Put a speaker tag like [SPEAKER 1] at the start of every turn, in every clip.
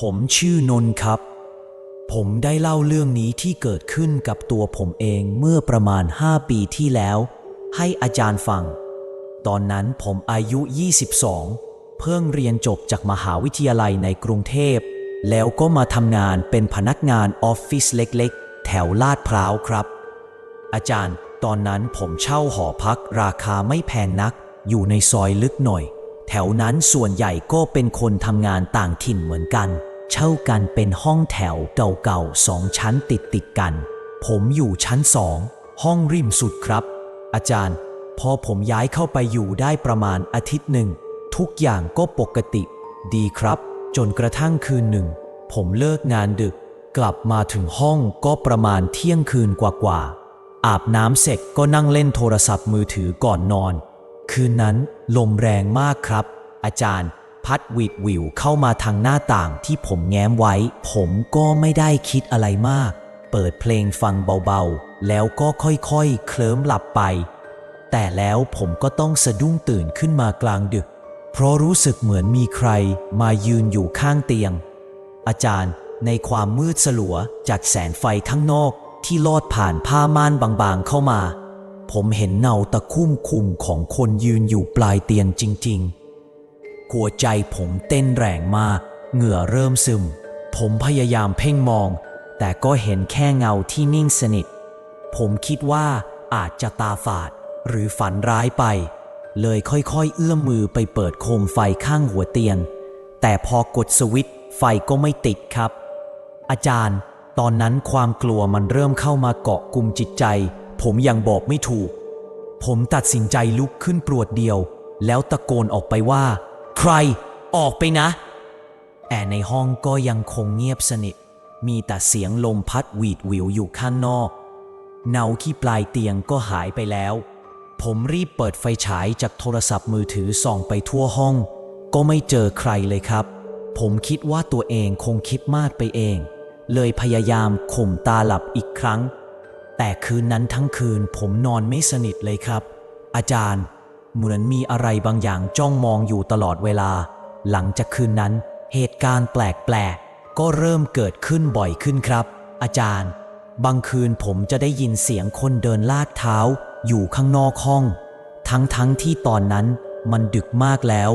[SPEAKER 1] ผมชื่อนนท์ครับ ผมได้เล่าเรื่องนี้ที่เกิดขึ้นกับตัวผมเองเมื่อประมาณ 5 ปีที่แล้ว ให้อาจารย์ฟัง ตอนนั้นผมอายุ 22 เพิ่งเรียนจบจากมหาวิทยาลัยในกรุงเทพ แล้วก็มาทำงานเป็นพนักงานออฟฟิศเล็กๆ แถวลาดพร้าวครับ อาจารย์ตอนนั้นผมเช่าหอพักราคาไม่แพงนัก อยู่ในซอยลึกหน่อย แถวนั้นส่วนใหญ่ก็เป็นคนทำงานต่างถิ่นเหมือนกัน เช่ากันเป็นห้องแถวเก่าๆสองชั้นติดติดกัน ผมอยู่ชั้นสอง ห้องริมสุดครับ อาจารย์ พอผมย้ายเข้าไปอยู่ได้ประมาณอาทิตย์หนึ่ง ทุกอย่างก็ปกติ ดีครับ จนกระทั่งคืนหนึ่ง ผมเลิกงานดึก กลับมาถึงห้องก็ประมาณเที่ยงคืนกว่าๆอาบน้ำเสร็จก็นั่งเล่นโทรศัพท์มือถือก่อนนอน คืนนั้นลมแรงมากครับ อาจารย์ พัดหวีดวิวเข้ามาทางหน้าต่างที่ผมแง้มไว้ ผมก็ไม่ได้คิดอะไรมาก เปิดเพลงฟังเบาๆ แล้วก็ค่อยๆ เคลิ้มหลับไป แต่แล้วผมก็ต้องสะดุ้งตื่นขึ้นมากลางดึก เพราะรู้สึกเหมือนมีใครมายืนอยู่ข้างเตียง อาจารย์ในความมืดสลัวจากแสงไฟข้างนอกที่ลอดผ่านผ้าม่านบางๆเข้ามา ผมเห็นเงาตะคุ่มคุมของคนยืนอยู่ปลายเตียงจริง ๆ หัวใจผมเต้นแรงมาก เหงื่อเริ่มซึม ผมพยายามเพ่งมอง แต่ก็เห็นแค่เงาที่นิ่งสนิท ผมคิดว่าอาจจะตาฝาดหรือฝันร้ายไป เลยค่อยๆ เอื้อมมือไปเปิดโคมไฟข้างหัวเตียง แต่พอกดสวิตช์ไฟก็ไม่ติดครับ อาจารย์ ตอนนั้นความกลัวมันเริ่มเข้ามาเกาะกลุ่มจิตใจ ผมยังบอกไม่ถูก ผมตัดสินใจลุกขึ้นปรวดเดียว แล้วตะโกนออกไปว่า ใครออกไปนะ แต่ในห้องก็ยังคงเงียบสนิท มีแต่เสียงลมพัดหวีดหวิวอยู่ข้างนอก เนาที่ปลายเตียงก็หายไปแล้ว ผมรีบเปิดไฟฉายจากโทรศัพท์มือถือส่องไปทั่วห้อง ก็ไม่เจอใครเลยครับ ผมคิดว่าตัวเองคงคิดมากไปเอง เลยพยายามข่มตาหลับอีกครั้ง แต่คืนนั้นทั้งคืนผมนอนไม่สนิทเลยครับ อาจารย์ เหมือนมีอะไรบางอย่างจ้องมองอยู่ตลอดเวลา หลังจากคืนนั้น เหตุการณ์แปลกๆ ก็เริ่มเกิดขึ้นบ่อยขึ้นครับ อาจารย์ บางคืนผมจะได้ยินเสียงคนเดินลากเท้า อยู่ข้างนอกห้อง ทั้งๆที่ตอนนั้นมันดึกมากแล้ว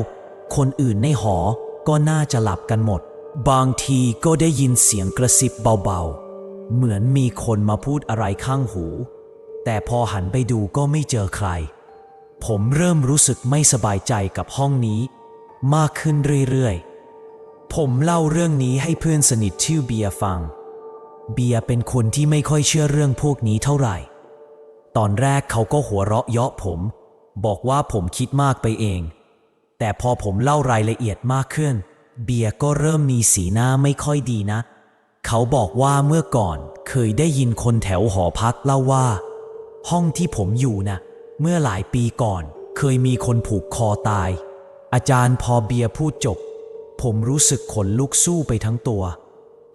[SPEAKER 1] คนอื่นในหอ ก็น่าจะหลับกันหมด บางทีก็ได้ยินเสียงกระซิบเบาๆ เหมือนมีคนมาพูดอะไรข้างหู แต่พอหันไปดูก็ไม่เจอใคร ผมเริ่มรู้สึกไม่สบายใจกับห้องนี้ มากขึ้นเรื่อยๆ ผมเล่าเรื่องนี้ให้เพื่อนสนิทชื่อเบียร์ฟัง เบียร์เป็นคนที่ไม่ค่อยเชื่อเรื่องพวกนี้เท่าไหร่ ตอนแรกเขาก็หัวเราะเยาะผม บอกว่าผมคิดมากไปเอง แต่พอผมเล่ารายละเอียดมากขึ้น เบียร์ก็เริ่มมีสีหน้าไม่ค่อยดีนะ เขาบอกว่าเมื่อก่อนเคยได้ยินคนแถวหอพักเล่าว่า ห้องที่ผมอยู่นะ เมื่อหลายปีก่อนเคยมีคนผูกคอตาย อาจารย์พอเบียร์พูดจบ ผมรู้สึกขนลุกสู้ไปทั้งตัว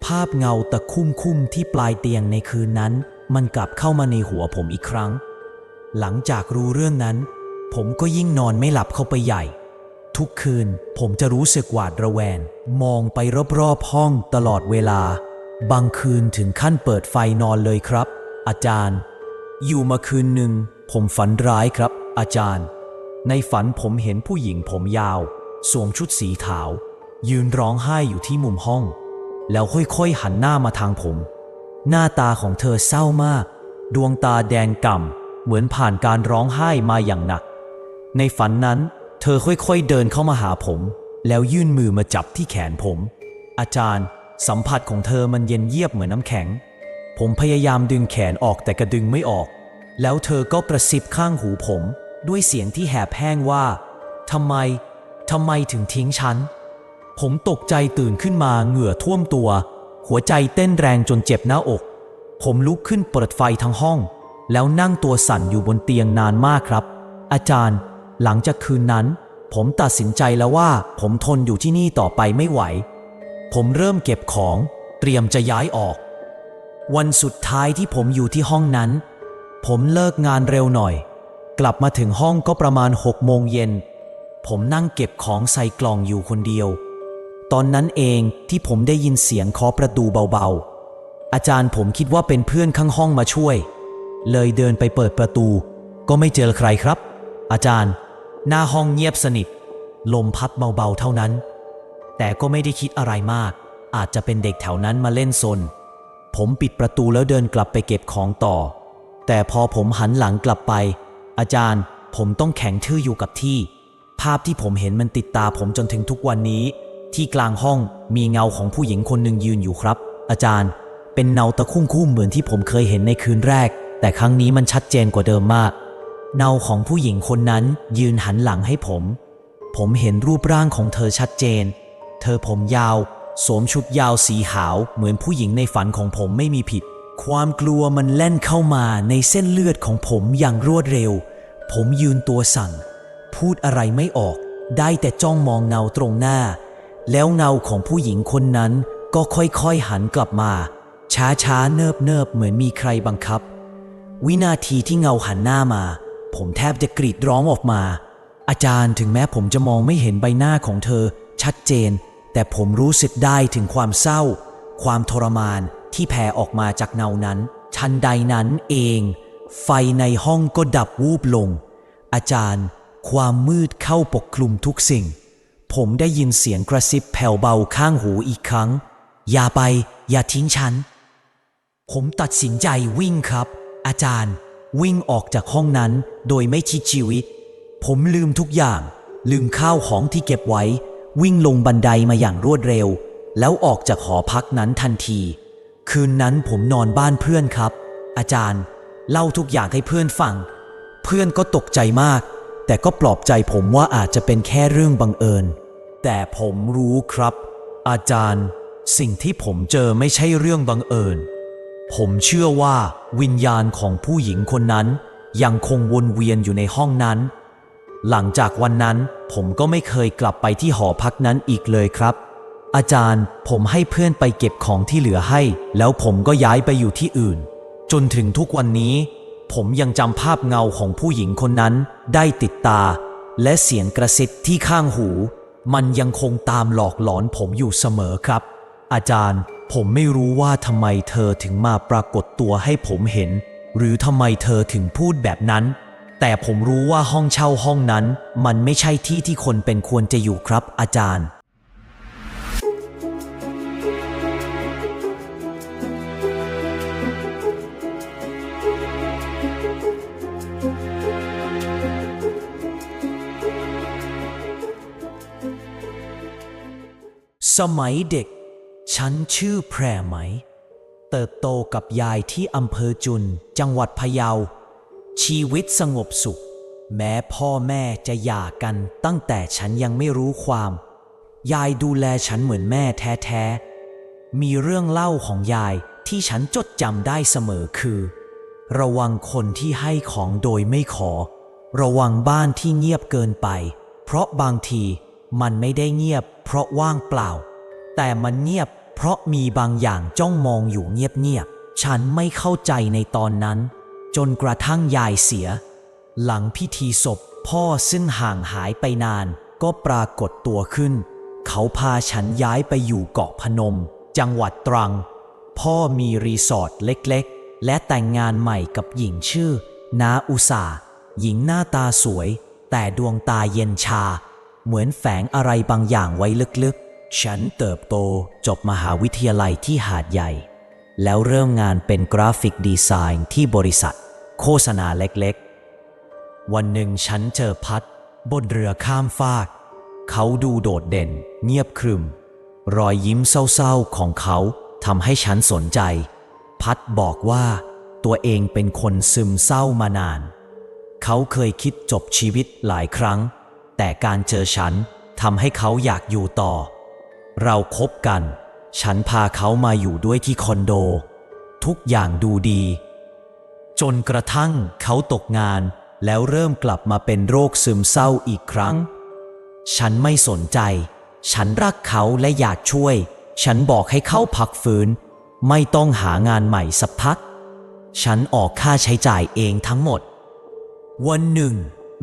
[SPEAKER 1] ภาพเงาตะคุ่มคุ้มที่ปลายเตียงในคืนนั้น มันกลับเข้ามาในหัวผมอีกครั้ง หลังจากรู้เรื่องนั้น ผมก็ยิ่งนอนไม่หลับเข้าไปใหญ่ ทุกคืนผมจะรู้สึกหวาดระแวง มองไปรอบๆห้องตลอดเวลา บางคืนถึงขั้นเปิดไฟนอนเลยครับ อาจารย์ อยู่มาคืนหนึ่ง ผมฝันร้ายครับ อาจารย์ ในฝันผมเห็นผู้หญิงผมยาว สวมชุดสีขาว ยืนร้องไห้อยู่ที่มุมห้อง แล้วค่อยๆหันหน้ามาทางผม หน้าตาของเธอเศร้ามาก ดวงตาแดงก่ำเหมือนผ่านการร้องไห้มาอย่างหนัก ในฝันนั้น เธอค่อยๆเดินเข้ามาหาผม แล้วยื่นมือมาจับที่แขนผม อาจารย์ สัมผัสของเธอมันเย็นเยียบเหมือนน้ำแข็ง ผมพยายามดึงแขนออกแต่กระดึงไม่ออก แล้วเธอก็กระซิบข้างหูผม ด้วยเสียงที่แหบแห้งว่าทำไมทำไมถึงทิ้งฉัน ผมตกใจตื่นขึ้นมาเหงื่อท่วมตัว หัวใจเต้นแรงจนเจ็บหน้าอก ผมลุกขึ้นเปิดไฟทั้งห้อง แล้วนั่งตัวสั่นอยู่บนเตียงนานมากครับ อาจารย์ หลังจากคืนนั้น ผมตัดสินใจแล้วว่า ผมทนอยู่ที่นี่ต่อไปไม่ไหว ผมเริ่มเก็บของ เตรียมจะย้ายออก วันสุดท้ายที่ผมอยู่ที่ห้องนั้น ผมเลิกงานเร็วหน่อย กลับมาถึงห้องก็ประมาณหกโมงเย็น ผมนั่งเก็บของใส่กล่องอยู่คนเดียว ตอนนั้นเองที่ผมได้ยินเสียงเคาะประตูเบาๆ อาจารย์ผมคิดว่าเป็นเพื่อนข้างห้องมาช่วย เลยเดินไปเปิดประตู ก็ไม่เจอใครครับ อาจารย์ หน้าห้องเงียบสนิท ลมพัดเบาๆเท่านั้น แต่ก็ไม่ได้คิดอะไรมาก อาจจะเป็นเด็กแถวนั้นมาเล่นซน ผมปิดประตูแล้วเดินกลับไปเก็บของต่อ แต่พอผมหันหลังกลับไป อาจารย์ ผมต้องแข็งทื่ออยู่กับที่ ภาพที่ผมเห็นมันติดตาผมจนถึงทุกวันนี้ ที่กลางห้องมีเงาของผู้หญิงคนหนึ่งยืนอยู่ครับ อาจารย์ เป็นเงาตะคุ่มคู่เหมือนที่ผมเคยเห็นในคืนแรก แต่ครั้งนี้มันชัดเจนกว่าเดิมมากเงาของผู้หญิงคนนั้นยืนหันหลังให้ผม ผมเห็นรูปร่างของเธอชัดเจน เธอผมยาว สวมชุดยาวสีขาวเหมือนผู้หญิงในฝันของผมไม่มีผิด ความกลัวมันแล่นเข้ามาในเส้นเลือดของผมอย่างรวดเร็ว ผมยืนตัวสั่น พูดอะไรไม่ออก ได้แต่จ้องมองเงาตรงหน้า แล้วเงาของผู้หญิงคนนั้นก็ค่อยๆหันกลับมา ช้าๆ เนิบๆ เหมือนมีใครบังคับ วินาทีที่เงาหันหน้ามา ผมแทบจะกรีดร้องออกมา อาจารย์ถึงแม้ผมจะมองไม่เห็นใบหน้าของเธอ ชัดเจน แต่ผมรู้สึกได้ถึงความเศร้า ความทรมานที่แผ่ออกมาจากเงานั้น ทันใดนั้นเอง ไฟในห้องก็ดับวูบลง อาจารย์ ความมืดเข้าปกคลุมทุกสิ่ง ผมได้ยินเสียงกระซิบแผ่วเบาข้างหูอีกครั้ง อย่าไป อย่าทิ้งฉัน ผมตัดสินใจวิ่งครับ อาจารย์ วิ่งออกจากห้องนั้นโดยไม่คิดชีวิต ผมลืมทุกอย่าง ลืมข้าวของที่เก็บไว้ วิ่งลงบันไดมาอย่างรวดเร็ว แล้วออกจากหอพักนั้นทันที คืนนั้นผมนอนบ้านเพื่อนครับ อาจารย์เล่าทุกอย่างให้เพื่อนฟัง เพื่อนก็ตกใจมาก แต่ก็ปลอบใจผมว่าอาจจะเป็นแค่เรื่องบังเอิญ แต่ผมรู้ครับ อาจารย์ สิ่งที่ผมเจอไม่ใช่เรื่องบังเอิญ ผมเชื่อว่าวิญญาณของผู้หญิงคนนั้น ยังคงวนเวียนอยู่ในห้องนั้น หลังจากวันนั้นผมก็ไม่เคยกลับไปที่หอพักนั้นอีกเลยครับ อาจารย์ผมให้เพื่อนไปเก็บของที่เหลือให้ แล้วผมก็ย้ายไปอยู่ที่อื่น จนถึงทุกวันนี้ ผมยังจำภาพเงาของผู้หญิงคนนั้นได้ติดตา และเสียงกระซิบที่ข้างหู มันยังคงตามหลอกหลอนผมอยู่เสมอครับ อาจารย์ผมไม่รู้ว่าทำไมเธอถึงมาปรากฏตัวให้ผมเห็น หรือทำไมเธอถึงพูดแบบนั้น แต่ผมรู้ว่าห้องเช่าห้องนั้น มันไม่ใช่ที่ที่คนเป็นควรจะอยู่ครับอาจารย์ สมัยเด็ก ฉันชื่อแพรไหม เติบโตกับยายที่อำเภอจุน จังหวัดพะเยา ชีวิตสงบสุข แม้พ่อแม่จะหย่ากันตั้งแต่ฉันยังไม่รู้ความ ยายดูแลฉันเหมือนแม่แท้ๆ มีเรื่องเล่าของยายที่ฉันจดจำได้เสมอคือ ระวังคนที่ให้ของโดยไม่ขอ ระวังบ้านที่เงียบเกินไป เพราะบางทีมันไม่ได้เงียบ เพราะว่างเปล่า แต่มันเงียบเพราะมีบางอย่างจ้องมองอยู่เงียบๆ ฉันไม่เข้าใจในตอนนั้น จนกระทั่งยายเสีย หลังพิธีศพพ่อซึ่งห่างหายไปนานก็ปรากฏตัวขึ้น เขาพาฉันย้ายไปอยู่เกาะพนม จังหวัดตรัง พ่อมีรีสอร์ทเล็กๆ และแต่งงานใหม่กับหญิงชื่อ นาอุสาหญิงหน้าตาสวย แต่ดวงตาเย็นชา เหมือนแฝงอะไรบางอย่างไว้ลึกๆ ฉันเติบโตจบมหาวิทยาลัยที่หาดใหญ่ แล้วเริ่มงานเป็นกราฟิกดีไซน์ที่บริษัท โฆษณาเล็กๆ วันหนึ่งฉันเจอพัดบนเรือข้ามฟาก เขาดูโดดเด่น เงียบครึม รอยยิ้มเศร้าๆของเขาทำให้ฉันสนใจ พัดบอกว่าตัวเองเป็นคนซึมเศร้ามานาน เขาเคยคิดจบชีวิตหลายครั้ง แต่การเจอฉันทำให้เขาอยากอยู่ต่อ เราคบกัน ฉันพาเขามาอยู่ด้วยที่คอนโด ทุกอย่างดูดี จนกระทั่งเขาตกงาน แล้วเริ่มกลับมาเป็นโรคซึมเศร้าอีกครั้ง ฉันไม่สนใจ ฉันรักเขาและอยากช่วย ฉันบอกให้เขาพักฟื้น ไม่ต้องหางานใหม่สักพัก ฉันออกค่าใช้จ่ายเองทั้งหมด วันหนึ่ง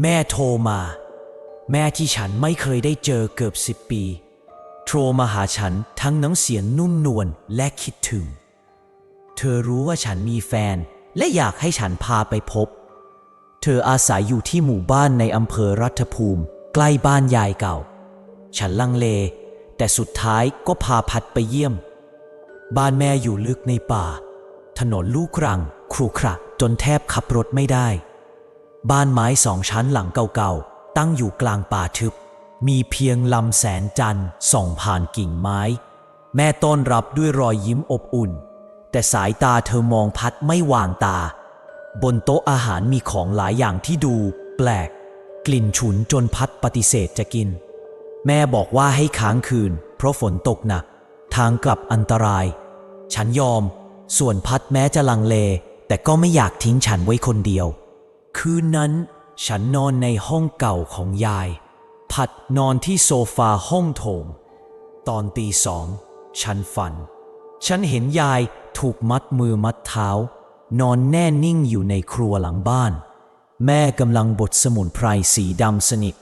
[SPEAKER 1] แม่โทรมา แม่ที่ฉันไม่เคยได้เจอเกือบสิบปี โทรมาหาฉันทั้งน้ำเสียงนุ่มนวลและคิดถึง เธอรู้ว่าฉันมีแฟน และอยากให้ฉันพาไปพบ เธออาศัยอยู่ที่หมู่บ้านในอำเภอรัฐภูมิ ใกล้บ้านยายเก่า ฉันลังเล แต่สุดท้ายก็พาพัดไปเยี่ยม บ้านแม่อยู่ลึกในป่า ถนนลูกรัง ครุขระจนแทบขับรถไม่ได้ บ้านไม้สองชั้นหลังเก่าๆ ตั้งอยู่กลางป่าทึบ มีเพียงลำแสนจันทร์ส่องผ่านกิ่งไม้ แม่ต้อนรับด้วยรอยยิ้มอบอุ่น แต่สายตาเธอมองพัดไม่วางตา บนโต๊ะอาหารมีของหลายอย่างที่ดูแปลก กลิ่นฉุนจนพัดปฏิเสธจะกิน แม่บอกว่าให้ค้างคืน เพราะฝนตกหนัก ทางกลับอันตราย ฉันยอม ส่วนพัดแม้จะลังเล แต่ก็ไม่อยากทิ้งฉันไว้คนเดียว คืนนั้น ฉันนอนในห้องเก่าของยาย พัดนอนที่โซฟาห้องโถง ตอนตีสอง ฉันฝัน ฉันเห็นยายถูกมัดมือมัดเท้า นอนแน่นิ่งอยู่ในครัวหลังบ้าน แม่กำลังบดสมุนไพรสีดำสนิท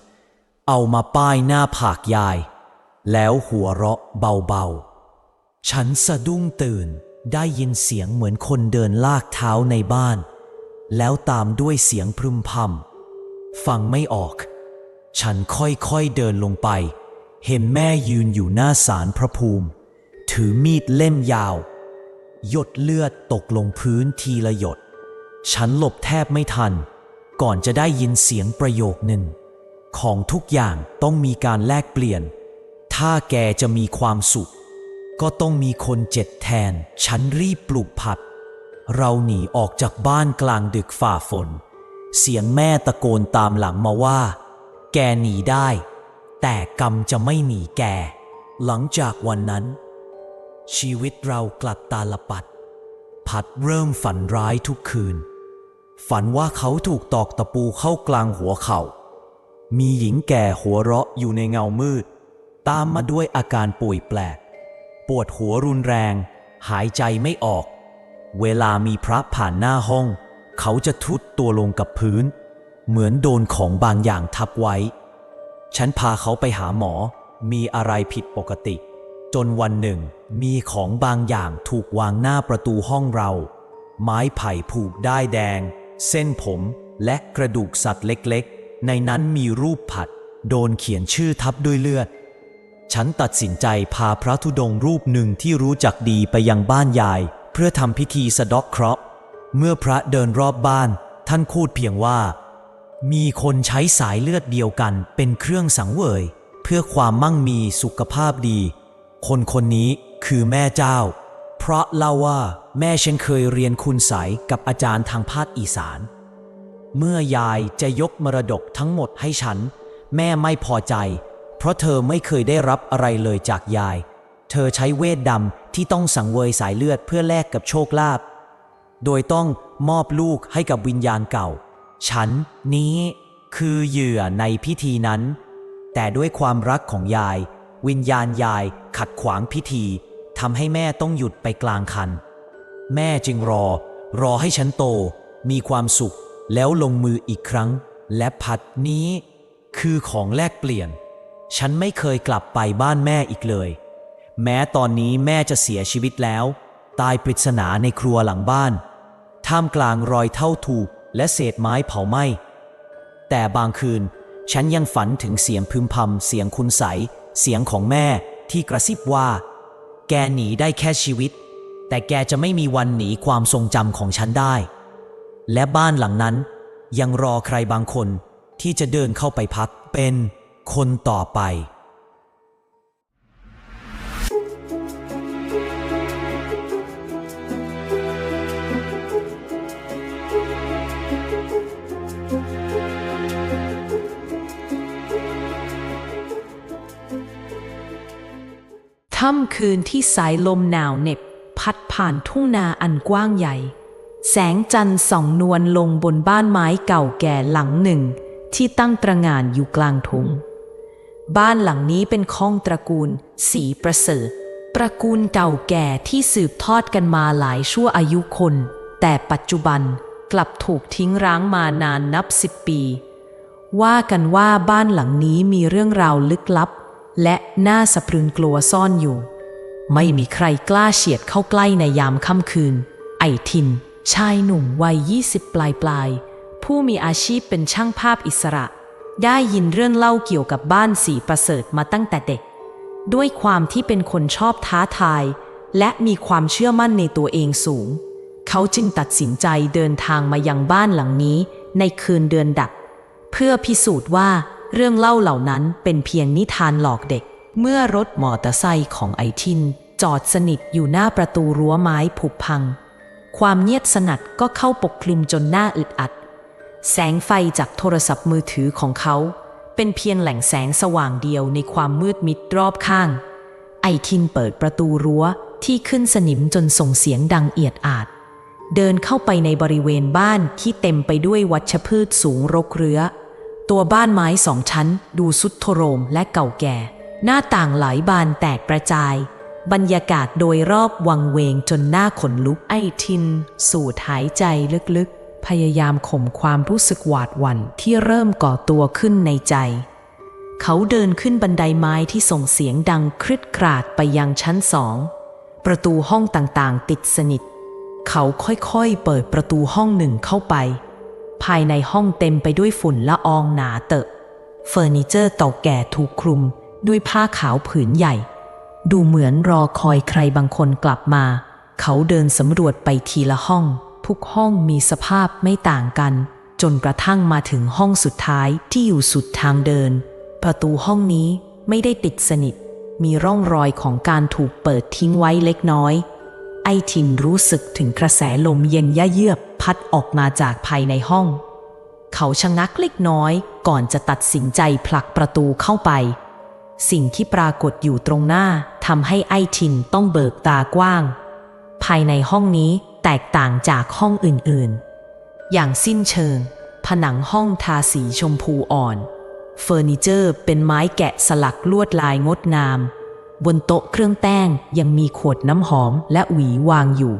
[SPEAKER 1] เอามาป้ายหน้าผากยาย แล้วหัวเราะเบาๆ ฉันสะดุ้งตื่นได้ยินเสียงเหมือนคนเดินลากเท้าในบ้าน แล้วตามด้วยเสียงพรึมพำฟังไม่ออก ฉันค่อยๆเดินลงไป เห็นแม่ยืนอยู่หน้าศาลพระภูมิ ถือมีดเล่มยาว หยดเลือดตกลงพื้นทีละหยด ฉันหลบแทบไม่ทัน ก่อนจะได้ยินเสียงประโยคหนึ่ง ของทุกอย่างต้องมีการแลกเปลี่ยน ถ้าแกจะมีความสุข ก็ต้องมีคนเจ็ดแทน ฉันรีบปลุกผัด เราหนีออกจากบ้านกลางดึกฝ่าฝน เสียงแม่ตะโกนตามหลังมาว่า แกหนีได้ แต่กรรมจะไม่หนีแก หลังจากวันนั้น ชีวิตเรากลัดตาลปัดพัดเริ่มฝันร้ายทุกคืน ฝันว่าเขาถูกตอกตะปูเข้ากลางหัวเขา่า มีหญิงแก่หัวเราะอยู่ในเงามืด ตามมาด้วยอาการป่วยแปลก ปวดหัวรุนแรง หายใจไม่ออก เวลามีพระผ่านหน้าห้อง เขาจะทุดตัวลงกับพื้น เหมือนโดนของบางอย่างทับไว้ ฉันพาเขาไปหาหมอ มีอะไรผิดปกติ จนวันหนึ่ง มีของบางอย่างถูกวางหน้าประตูห้องเรา ไม้ไผ่ผูกได้แดง เส้นผมและกระดูกสัตว์เล็กๆ ในนั้นมีรูปผัด โดนเขียนชื่อทับด้วยเลือด ฉันตัดสินใจพาพระธุดงค์รูปหนึ่งที่รู้จักดีไปยังบ้านยาย เพื่อทำพิธีสะดอกเคราะห์เมื่อพระเดินรอบบ้าน ท่านพูดเพียงว่า มีคนใช้สายเลือดเดียวกันเป็นเครื่องสังเวย เพื่อความมั่งมีสุขภาพดี คนคนนี้คือแม่เจ้า เพราะเล่าว่าแม่ฉันเคยเรียนคุณไสยกับอาจารย์ทางภาคอีสาน เมื่อยายจะยกมรดกทั้งหมดให้ฉัน แม่ไม่พอใจ เพราะเธอไม่เคยได้รับอะไรเลยจากยาย เธอใช้เวทดำที่ต้องสังเวยสายเลือดเพื่อแลกกับโชคลาภโดยต้องมอบลูกให้กับวิญญาณเก่า ฉันนี้คือเหยื่อในพิธีนั้น แต่ด้วยความรักของยาย วิญญาณยายขัดขวางพิธีทำให้แม่ต้องหยุดไปกลางคัน แม่จึงรอ รอให้ฉันโต มีความสุข แล้วลงมืออีกครั้ง และพัดนี้ คือของแลกเปลี่ยน ฉันไม่เคยกลับไปบ้านแม่อีกเลย แม้ตอนนี้แม่จะเสียชีวิตแล้ว ตายปริศนาในครัวหลังบ้าน ท่ามกลางรอยเท่าถูกและเศษไม้เผาไหม้แต่บางคืนฉันยังฝันถึงเสียงพึมพำเสียงคุณใส เสียงของแม่ที่กระซิบว่า แกหนีได้แค่ชีวิต แต่แกจะไม่มีวันหนีความทรงจำของฉันได้ และบ้านหลังนั้นยังรอใครบางคนที่จะเดินเข้าไปพักเป็นคนต่อไป
[SPEAKER 2] ค่ำคืนที่สายลมหนาวเหน็บ พัดผ่านทุ่งนาอันกว้างใหญ่ แสงจันทร์ส่องนวลลงบนบ้านไม้เก่าแก่หลังหนึ่ง ที่ตั้งตระงานอยู่กลางทุ่งบ้านหลังนี้เป็นข้องตระกูล สีประเสริฐตระกูลเก่าแก่ที่สืบทอดกันมาหลายชั่วอายุคน แต่ปัจจุบันกลับถูกทิ้งร้างมานานนับสิบปี ว่ากันว่าบ้านหลังนี้มีเรื่องราวลึกลับ และหน้าสะพรึงกลัวซ่อนอยู่ ไม่มีใครกล้าเฉียดเข้าใกล้ในยามค่ำคืน ไอทิน ชายหนุ่มวัย20ปลายปลายๆผู้มีอาชีพเป็นช่างภาพอิสระ ได้ยินเรื่องเล่าเกี่ยวกับบ้านสีประเสริฐมาตั้งแต่เด็ก ด้วยความที่เป็นคนชอบท้าทาย และมีความเชื่อมั่นในตัวเองสูง เขาจึงตัดสินใจเดินทางมายังบ้านหลังนี้ในคืนเดือนดับ เพื่อพิสูจน์ว่า เรื่องเล่าเหล่านั้นเป็นเพียงนิทานหลอกเด็ก เมื่อรถมอเตอร์ไซค์ของไอทิน จอดสนิทอยู่หน้าประตูรั้วไม้ผุพัง ความเงียบสนัดก็เข้าปกคลุมจนหน้าอึดอัด แสงไฟจากโทรศัพท์มือถือของเขา เป็นเพียงแหล่งแสงสว่างเดียวในความมืดมิดรอบข้าง ไอทินเปิดประตูรั้วที่ขึ้นสนิมจนส่งเสียงดังเอียดอาด เดินเข้าไปในบริเวณบ้านที่เต็มไปด้วยวัชพืชสูงรกเรื้อ ตัวบ้านไม้สองชั้น ดูสุดโทรมและเก่าแก่ หน้าต่างหลายบานแตกกระจาย บรรยากาศโดยรอบวังเวงจนหน้าขนลุกไอทิน สูดหายใจลึกๆ พยายามข่มความรู้สึกหวาดหวั่นที่เริ่มก่อตัวขึ้นในใจ เขาเดินขึ้นบันไดไม้ที่ส่งเสียงดังครึดคราดไปยังชั้นสอง ประตูห้องต่างๆ ติดสนิท เขาค่อยๆ เปิดประตูห้องหนึ่งเข้าไป ภายในห้องเต็มไปด้วยฝุ่นละอองหนาเตอะ เฟอร์นิเจอร์เก่าแก่ถูกคลุมด้วยผ้าขาวผืนใหญ่ ดูเหมือนรอคอยใครบางคนกลับมา เขาเดินสำรวจไปทีละห้อง ทุกห้องมีสภาพไม่ต่างกัน จนกระทั่งมาถึงห้องสุดท้ายที่อยู่สุดทางเดิน ประตูห้องนี้ไม่ได้ติดสนิท มีร่องรอยของการถูกเปิดทิ้งไว้เล็กน้อย ไอทินรู้สึกถึงกระแสลมเย็นยะเยือก พัดออกมาจากภายในห้อง เขาชะงักเล็กน้อยก่อนจะตัดสินใจผลักประตูเข้าไป สิ่งที่ปรากฏอยู่ตรงหน้าทำให้ไอทินต้องเบิกตากว้าง ภายในห้องนี้แตกต่างจากห้องอื่นๆ อย่างสิ้นเชิง ผนังห้องทาสีชมพูอ่อน เฟอร์นิเจอร์เป็นไม้แกะสลักลวดลายงดงาม บนโต๊ะเครื่องแป้งยังมีขวดน้ำหอมและหวีวางอยู่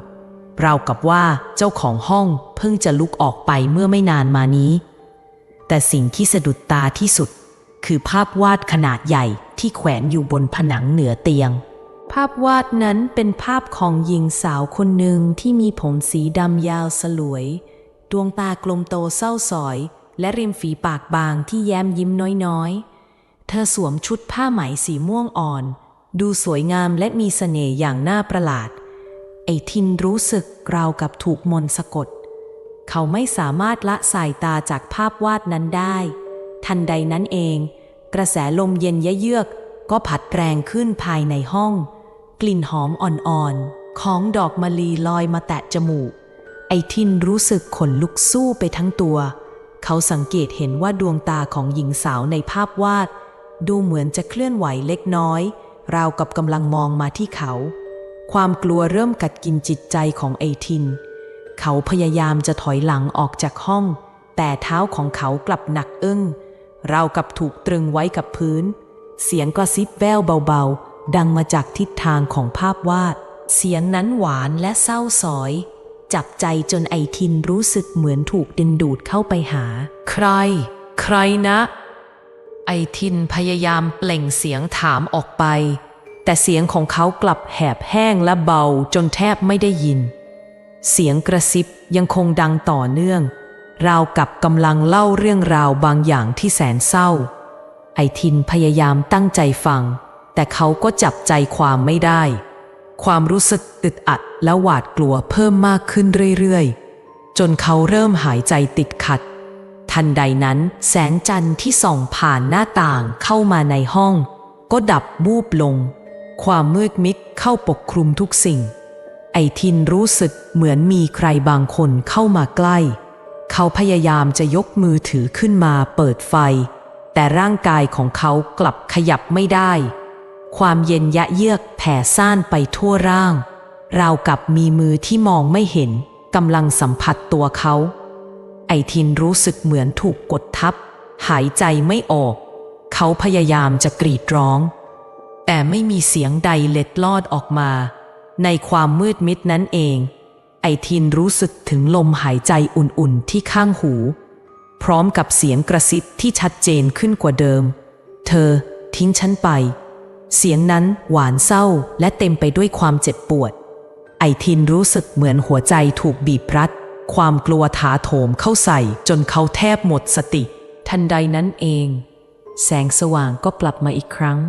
[SPEAKER 2] ราวกับว่าเจ้าของห้องเพิ่งจะลุกออกไปเมื่อไม่นานมานี้ แต่สิ่งที่สะดุดตาที่สุด คือภาพวาดขนาดใหญ่ที่แขวนอยู่บนผนังเหนือเตียง ภาพวาดนั้นเป็นภาพของหญิงสาวคนหนึ่งที่มีผมสีดำยาวสลวย ดวงตากลมโตเศร้าสอย และริมฝีปากบางที่แย้มยิ้มน้อยๆ เธอสวมชุดผ้าไหมสีม่วงอ่อน ดูสวยงามและมีเสน่ห์อย่างน่าประหลาด ไอทินรู้สึกราวกับถูกมนสะกด เขาไม่สามารถละสายตาจากภาพวาดนั้นได้ ทันใดนั้นเอง กระแสลมเย็นยะเยือกก็ผัดแรงขึ้นภายในห้อง กลิ่นหอมอ่อนๆ ของดอกมะลีลอยมาแตะจมูก ไอทินรู้สึกขนลุกสู้ไปทั้งตัว เขาสังเกตเห็นว่าดวงตาของหญิงสาวในภาพวาด ดูเหมือนจะเคลื่อนไหวเล็กน้อย ราวกับกำลังมองมาที่เขา ความกลัวเริ่มกัดกินจิตใจของไอทิน เขาพยายามจะถอยหลังออกจากห้อง แต่เท้าของเขากลับหนักอึ้งเรากับถูกตรึงไว้กับพื้น เสียงกระซิบแววเบาๆ ดังมาจากทิศทางของภาพวาด เสียงนั้นหวานและเศร้าสอย จับใจจนไอทินรู้สึกเหมือนถูกดึงดูดเข้าไปหา ใคร ใครนะ ไอทินพยายามเปล่งเสียงถามออกไป แต่เสียงของเขากลับแหบแห้งและเบาจนแทบไม่ได้ยิน เสียงกระซิบยังคงดังต่อเนื่อง ราวกับกำลังเล่าเรื่องราวบางอย่างที่แสนเศร้า ไอทินพยายามตั้งใจฟัง แต่เขาก็จับใจความไม่ได้ ความรู้สึกอึดอัดและหวาดกลัวเพิ่มมากขึ้นเรื่อยๆ จนเขาเริ่มหายใจติดขัด ทันใดนั้นแสงจันทร์ที่ส่องผ่านหน้าต่างเข้ามาในห้อง ก็ดับบูบลง ความมืดมิดเข้าปกคลุมทุกสิ่ง ไอทินรู้สึกเหมือนมีใครบางคนเข้ามาใกล้ เขาพยายามจะยกมือถือขึ้นมาเปิดไฟ แต่ร่างกายของเขากลับขยับไม่ได้ ความเย็นยะเยือกแผ่ซ่านไปทั่วร่าง ราวกับมีมือที่มองไม่เห็นกำลังสัมผัสตัวเขา ไอทินรู้สึกเหมือนถูกกดทับ หายใจไม่ออก เขาพยายามจะกรีดร้อง แต่ไม่มีเสียงใดเล็ดลอดออกมา ในความมืดมิดนั้นเอง ไอทินรู้สึกถึงลมหายใจอุ่นๆที่ข้างหู พร้อมกับเสียงกระซิบที่ชัดเจนขึ้นกว่าเดิม เธอทิ้งฉันไป เสียงนั้นหวานเศร้าและเต็มไปด้วยความเจ็บปวด ไอทินรู้สึกเหมือนหัวใจถูกบีบรัด ความกลัวถาโถมเข้าใส่จนเขาแทบหมดสติ ทันใดนั้นเอง แสงสว่างก็กลับมาอีกครั้ง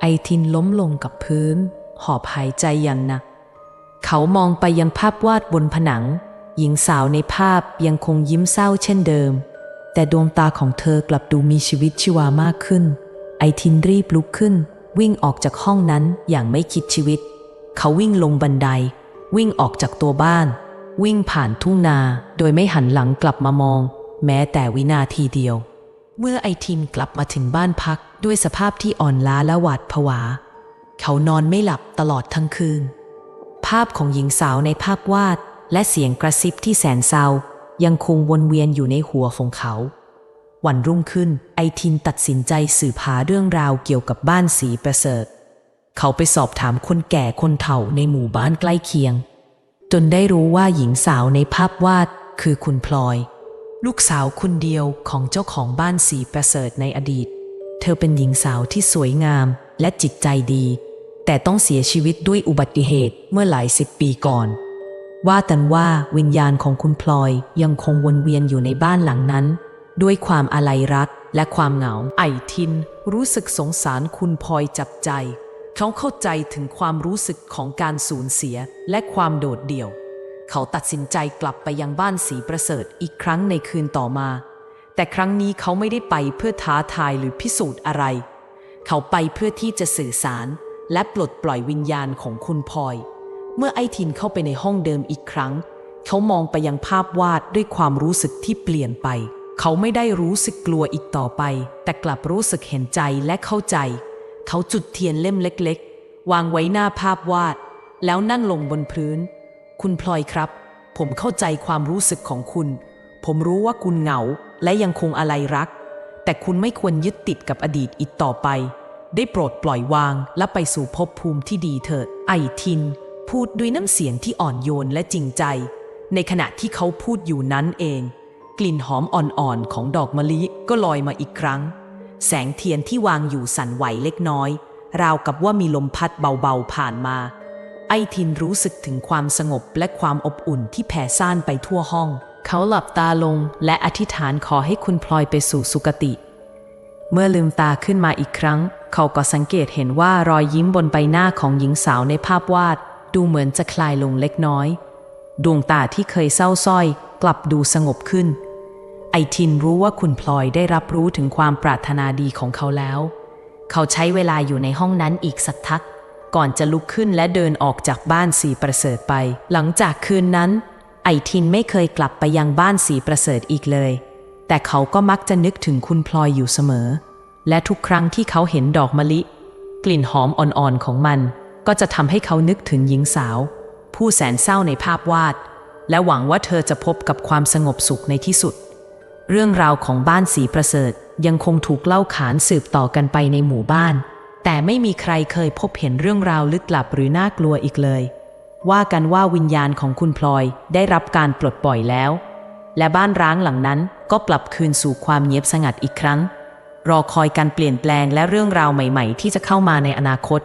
[SPEAKER 2] ไอทินล้มลงกับพื้น หอบหายใจอย่างหนัก เขามองไปยังภาพวาดบนผนัง หญิงสาวในภาพยังคงยิ้มเศร้าเช่นเดิม แต่ดวงตาของเธอกลับดูมีชีวิตชีวามากขึ้น ไอทินรีบลุกขึ้น วิ่งออกจากห้องนั้นอย่างไม่คิดชีวิต เขาวิ่งลงบันได วิ่งออกจากตัวบ้าน วิ่งผ่านทุ่งนาโดยไม่หันหลังกลับมามอง แม้แต่วินาทีเดียว เมื่อไอทินกลับมาถึงบ้านพัก ด้วยสภาพที่อ่อนล้าและหวาดผวา เขานอนไม่หลับตลอดทั้งคืน ภาพของหญิงสาวในภาพวาดและเสียงกระซิบที่แสนเศร้ายังคงวนเวียนอยู่ในหัวของเขา วันรุ่งขึ้นไอทินตัดสินใจสืบหาเรื่องราวเกี่ยวกับบ้านสีประเสริฐ เขาไปสอบถามคนแก่คนเฒ่าในหมู่บ้านใกล้เคียง จนได้รู้ว่าหญิงสาวในภาพวาดคือคุณพลอย ลูกสาวคนเดียวของเจ้าของบ้านสีประเสริฐในอดีต เธอเป็นหญิงสาวที่สวยงามและจิตใจดี แต่ต้องเสียชีวิตด้วยอุบัติเหตุเมื่อหลายสิบปีก่อน ว่ากันว่าวิญญาณของคุณพลอยยังคงวนเวียนอยู่ในบ้านหลังนั้น ด้วยความอาลัยรักและความเหงา ไอทิน รู้สึกสงสารคุณพลอยจับใจ เขาเข้าใจถึงความรู้สึกของการสูญเสียและความโดดเดี่ยว เขาตัดสินใจกลับไปยังบ้านสีประเสริฐอีกครั้งในคืนต่อมา แต่ครั้งนี้เขาไม่ได้ไปเพื่อท้าทายหรือพิสูจน์อะไร เขาไปเพื่อที่จะสื่อสาร และปลดปล่อยวิญญาณของคุณพลอย เมื่อไอทินเข้าไปในห้องเดิมอีกครั้ง เขามองไปยังภาพวาดด้วยความรู้สึกที่เปลี่ยนไป เขาไม่ได้รู้สึกกลัวอีกต่อไป แต่กลับรู้สึกเห็นใจและเข้าใจ เขาจุดเทียนเล่มเล็ก ๆ วางไว้หน้าภาพวาด แล้วนั่งลงบนพื้น คุณพลอยครับ ผมเข้าใจความรู้สึกของคุณ ผมรู้ว่าคุณเหงา และยังคงอะไรรัก แต่คุณไม่ควรยึดติดกับอดีตอีกต่อไป ได้โปรดปล่อยวางและไปสู่ภพภูมิที่ดีเถิด ไอทิน พูดด้วยน้ำเสียงที่อ่อนโยนและจริงใจ ในขณะที่เขาพูดอยู่นั้นเอง กลิ่นหอมอ่อนๆของดอกมะลิก็ลอยมาอีกครั้ง แสงเทียนที่วางอยู่สั่นไหวเล็กน้อย ราวกับว่ามีลมพัดเบาๆผ่านมาไอทินรู้สึกถึงความสงบและความอบอุ่นที่แผ่ซ่านไปทั่วห้อง เขาหลับตาลงและอธิษฐานขอให้คุณพลอยไปสู่สุคติ เมื่อลืมตาขึ้นมาอีกครั้ง เขาก็สังเกตเห็นว่ารอยยิ้มบนใบหน้าของหญิงสาวในภาพวาด ดูเหมือนจะคลายลงเล็กน้อย ดวงตาที่เคยเศร้าส้อย กลับดูสงบขึ้น ไอทินรู้ว่าคุณพลอยได้รับรู้ถึงความปรารถนาดีของเขาแล้ว เขาใช้เวลาอยู่ในห้องนั้นอีกสักทักก่อนจะลุกขึ้นและเดินออกจากบ้านสีประเสริฐไป หลังจากคืนนั้น ไอทินไม่เคยกลับไปยังบ้านสีประเสริฐอีกเลย แต่เขาก็มักจะนึกถึงคุณพลอยอยู่เสมอ และทุกครั้งที่เขาเห็นดอกมะลิ กลิ่นหอมอ่อนๆของมัน ก็จะทำให้เขานึกถึงหญิงสาว ผู้แสนเศร้าในภาพวาด และหวังว่าเธอจะพบกับความสงบสุขในที่สุด เรื่องราวของบ้านสีประเสริฐยังคงถูกเล่าขานสืบต่อกันไปในหมู่บ้าน แต่ไม่มีใครเคยพบเห็นเรื่องราวลึกลับหรือน่ากลัวอีกเลย ว่ากันว่าวิญญาณของคุณพลอยได้รับการปลดปล่อยแล้ว และบ้านร้างหลังนั้นก็กลับคืนสู่ความเงียบสงัดอีกครั้ง รอคอยการเปลี่ยนแปลงและเรื่องราวใหม่ ๆ ที่จะเข้ามาในอนาคต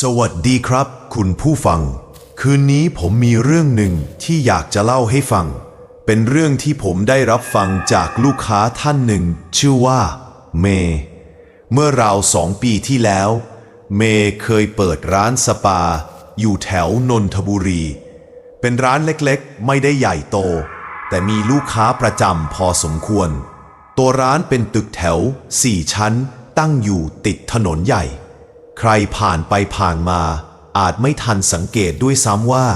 [SPEAKER 3] สวัสดีครับ คุณผู้ฟัง คืนนี้ผมมีเรื่องหนึ่งที่อยากจะเล่าให้ฟัง เป็นเรื่องที่ผมได้รับฟังจากลูกค้าท่านหนึ่ง ชื่อว่า เม เมื่อราวสองปีที่แล้ว เมเคยเปิดร้านสปา อยู่แถวนนทบุรี เป็นร้านเล็กๆ ไม่ได้ใหญ่โต แต่มีลูกค้าประจำพอสมควร ตัวร้านเป็นตึกแถวสี่ชั้น ตั้งอยู่ติดถนนใหญ่ ใครผ่านไปผ่านมา อาจไม่ทันสังเกตด้วยซ้ำว่า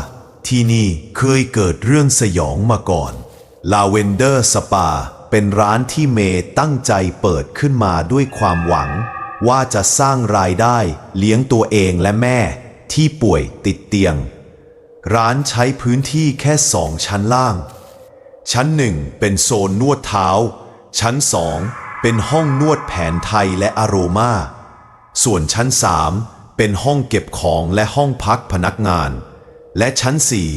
[SPEAKER 3] ที่นี่เคยเกิดเรื่องสยองมาก่อน Lavender Spa เป็นร้านที่เมย์ตั้งใจเปิดขึ้นมาด้วยความหวัง ว่าจะสร้างรายได้เลี้ยงตัวเองและแม่ ที่ป่วยติดเตียง ร้านใช้พื้นที่แค่สองชั้นล่าง ชั้นหนึ่งเป็นโซนนวดเท้า ชั้นสองเป็นห้องนวดแผนไทยและอโรมา ส่วนชั้นสามเป็นห้องเก็บของและห้องพักพนักงาน และชั้นสี่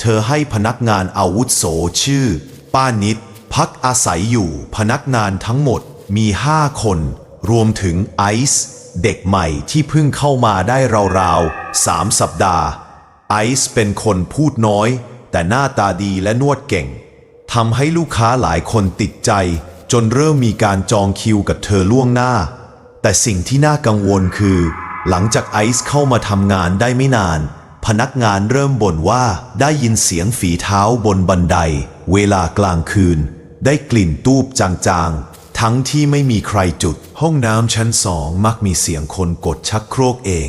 [SPEAKER 3] เธอให้พนักงานอาวุโสชื่อ ป้านิด พักอาศัยอยู่พนักงานทั้งหมดมีห้าคน รวมถึงไอซ์เด็กใหม่ที่เพิ่งเข้ามาได้ราวๆสามสัปดาห์ ไอซ์เป็นคนพูดน้อย แต่หน้าตาดีและนวดเก่งทำให้ลูกค้าหลายคนติดใจ จนเริ่มมีการจองคิวกับเธอล่วงหน้า แต่สิ่งที่น่ากังวลคือ หลังจากไอซ์เข้ามาทำงานได้ไม่นาน พนักงานเริ่มบ่นว่าได้ยินเสียงฝีเท้าบนบันได เวลากลางคืน ได้กลิ่นตูบจางๆ ทั้งที่ไม่มีใครจุด ห้องน้ำชั้นสองมักมีเสียงคนกดชักโครกเอง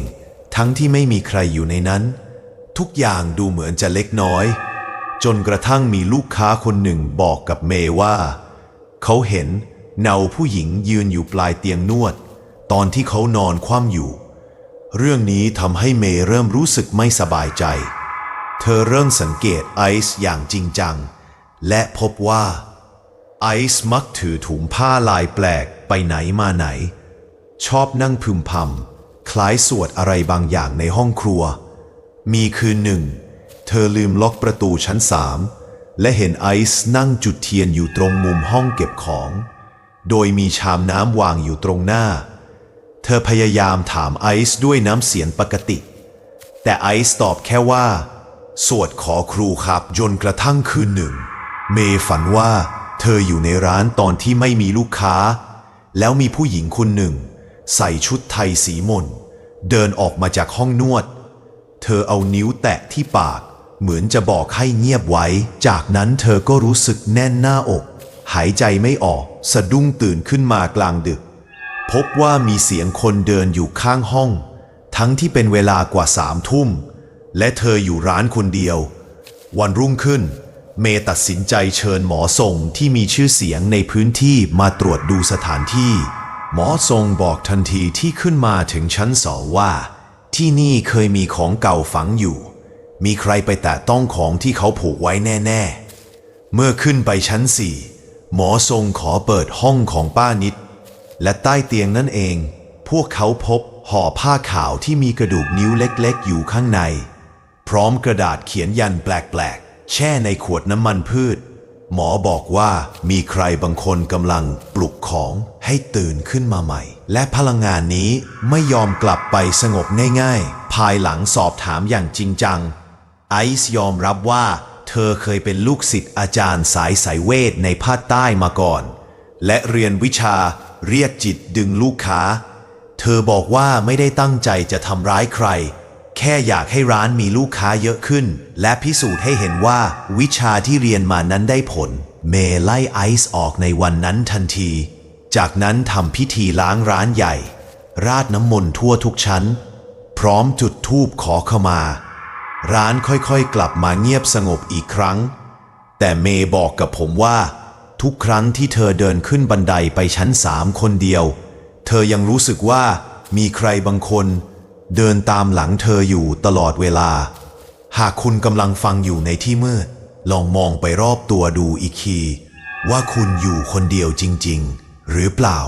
[SPEAKER 3] ทั้งที่ไม่มีใครอยู่ในนั้น ทุกอย่างดูเหมือนจะเล็กน้อย จนกระทั่งมีลูกค้าคนหนึ่งบอกกับเมย์ว่า เขาเห็นเงาผู้หญิงยืนอยู่ปลายเตียงนวด ตอนที่เขานอนคว่ำอยู่ เรื่องนี้ทำให้เมย์เริ่มรู้สึกไม่สบายใจ เธอเริ่มสังเกตไอซ์อย่างจริงจัง และพบว่าไอซ์มักถือถุงผ้าลายแปลกไปไหนมาไหน ชอบนั่งพึมพำคล้ายสวดอะไรบางอย่างในห้องครัว มีคืนหนึ่ง เธอลืมล็อกประตูชั้นสามและเห็นไอซ์นั่งจุดเทียนอยู่ตรงมุมห้องเก็บของ โดยมีชามน้ำวางอยู่ตรงหน้า เธอพยายามถามไอซ์ด้วยน้ำเสียงปกติ แต่ไอซ์ตอบแค่ว่า สวดขอครูครับจนกระทั่งคืนหนึ่ง เมย์ฝันว่า เธออยู่ในร้านตอนที่ไม่มีลูกค้า แล้วมีผู้หญิงคนหนึ่ง ใส่ชุดไทยสีมนเดินออกมาจากห้องนวด เธอเอานิ้วแตะที่ปาก เหมือนจะบอกให้เงียบไว้ จากนั้นเธอก็รู้สึกแน่นหน้าอก หายใจไม่ออก สะดุ้งตื่นขึ้นมากลางดึก พบว่ามีเสียงคนเดินอยู่ข้างห้อง ทั้งที่เป็นเวลากว่าสามทุ่ม และเธออยู่ร้านคนเดียว วันรุ่งขึ้น เมย์ตัดสินใจเชิญหมอทรงที่มีชื่อเสียงในพื้นที่มาตรวจดูสถานที่ หมอทรงบอกทันทีที่ขึ้นมาถึงชั้นสองว่า ที่นี่เคยมีของเก่าฝังอยู่ มีใครไปแตะต้องของที่เขาผูกไว้แน่ ๆ เมื่อขึ้นไปชั้นสี่หมอทรงขอเปิดห้องของป้านิด และใต้เตียงนั่นเอง พวกเขาพบห่อผ้าขาวที่มีกระดูกนิ้วเล็กๆ อยู่ข้างใน พร้อมกระดาษเขียนยันแปลกๆ แช่ในขวดน้ำมันพืช หมอบอกว่ามีใครบางคนกำลังปลุกของให้ตื่นขึ้นมาใหม่ และพลังงานนี้ไม่ยอมกลับไปสงบง่ายๆ ภายหลังสอบถามอย่างจริงจัง ไอซ์ยอมรับว่าเธอเคยเป็นลูกศิษย์อาจารย์สายสายเวทในภาคใต้มาก่อน และเรียนวิชา เรียกจิตดึงลูกค้า เธอบอกว่าไม่ได้ตั้งใจจะทำร้ายใคร แค่อยากให้ร้านมีลูกค้าเยอะขึ้น และพิสูจน์ให้เห็นว่าวิชาที่เรียนมานั้นได้ผล เมย์ไล่ไอซ์ออกในวันนั้นทันที จากนั้นทำพิธีล้างร้านใหญ่ ราดน้ำมนต์ทั่วทุกชั้น พร้อมจุดธูปขอขมา ร้านค่อยๆกลับมาเงียบสงบอีกครั้ง แต่เมย์บอกกับผมว่า ทุกครั้งที่เธอเดินขึ้นบันไดไปชั้นสามคนเดียว เธอยังรู้สึกว่ามีใครบางคน เดินตามหลังเธออยู่ตลอดเวลา หากคุณกำลังฟังอยู่ในที่มืด ลองมองไปรอบตัวดูอีกที ว่าคุณอยู่คนเดียวจริง ๆ หรือเปล่า